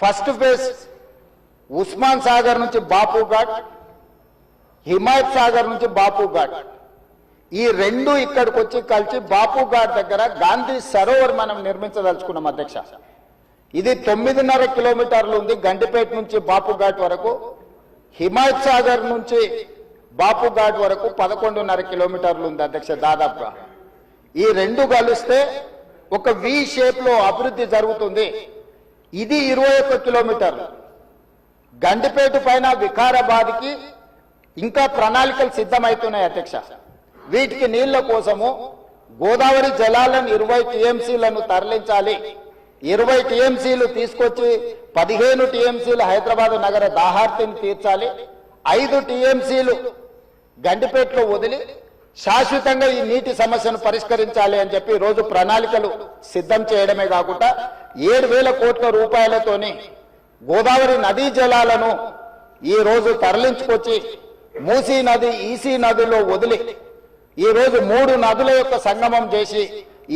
First phase Osman Sagar నుంచి బాపు ఘాట్ హిమాయత్ సాగర్ నుంచి బాపు ఘాట్ ఈ రెండు ఇక్కడికి వచ్చి కలిసి బాపు ఘాట్ దగ్గర గాంధీ సరోవర్ మనం నిర్మించదలుచుకున్నాం అధ్యక్ష. ఇది తొమ్మిదిన్నర కిలోమీటర్లు ఉంది. గండిపేట నుంచి బాపు ఘాట్ వరకు హిమాయత్ సాగర్ నుంచి బాపు ఘాట్ వరకు పదకొండున్నర కిలోమీటర్లు ఉంది అధ్యక్ష దాదాపుగా. ఈ రెండు కలిస్తే ఒక వి షేప్లో అభివృద్ధి జరుగుతుంది. ఇది ఇరవై ఒక్క కిలోమీటర్లు. గండిపేట పైన వికారాబాద్కి ఇంకా ప్రణాళికలు సిద్ధమవుతున్నాయి అధ్యక్ష. వీటికి నీళ్ళ కోసము గోదావరి జలాలను ఇరవై టీఎంసీలను తరలించాలి. ఇరవై టీఎంసీలు తీసుకొచ్చి పదిహేను టీఎంసీలు హైదరాబాద్ నగర దాహార్తిని తీర్చాలి. ఐదు టీఎంసీలు గండిపేటలో వదిలి శాశ్వతంగా ఈ నీటి సమస్యను పరిష్కరించాలి అని చెప్పి రోజు ప్రణాళికలు సిద్ధం చేయడమే కాకుండా ఏడు వేల కోట్ల రూపాయలతోని గోదావరి నదీ జలాలను ఈ రోజు తరలించుకొచ్చి మూసీ నది ఈసీ నదిలో వదిలి ఈరోజు మూడు నదుల యొక్క సంగమం చేసి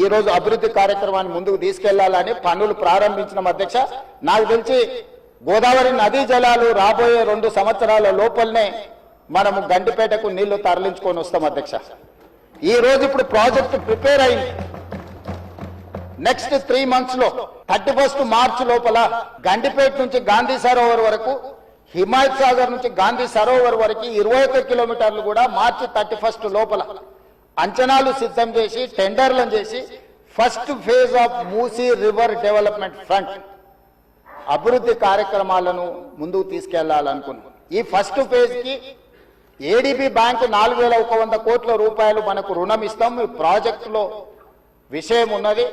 ఈ రోజు అభివృద్ధి కార్యక్రమాన్ని ముందుకు తీసుకెళ్ళాలని పనులు ప్రారంభించిన అధ్యక్ష. నాకు తెలిసి గోదావరి నదీ జలాలు రాబోయే రెండు సంవత్సరాల లోపలనే మనము గండిపేటకు నీళ్ళు తరలించుకొని వస్తాం అధ్యక్ష. ఈ రోజు ఇప్పుడు ప్రాజెక్టు ప్రిపేర్ అయింది. నెక్స్ట్ త్రీ మంత్స్లో థర్టీ ఫస్ట్ మార్చ్ లోపల గండిపేట నుంచి గాంధీ సరోవర్ వరకు హిమాయత్ సాగర్ నుంచి గాంధీ సరోవర్ వరకు ఇరవై ఒక్క కిలోమీటర్లు కూడా మార్చి థర్టీ ఫస్ట్ లోపల అంచనాలు సిద్ధం చేసి టెండర్లను చేసి first phase of Musi river development front అభివృద్ధి కార్యక్రమాలను ముందుకు తీసుకెళ్ళాలనుకున్నాం. ఈ ఫస్ట్ ఫేజ్కి ఏడీబీ బ్యాంకు నాలుగు వేల ఒక వంద కోట్ల రూపాయలు మనకు రుణం ఇస్తాం. ఈ ప్రాజెక్టులో విషయం ఉన్నది.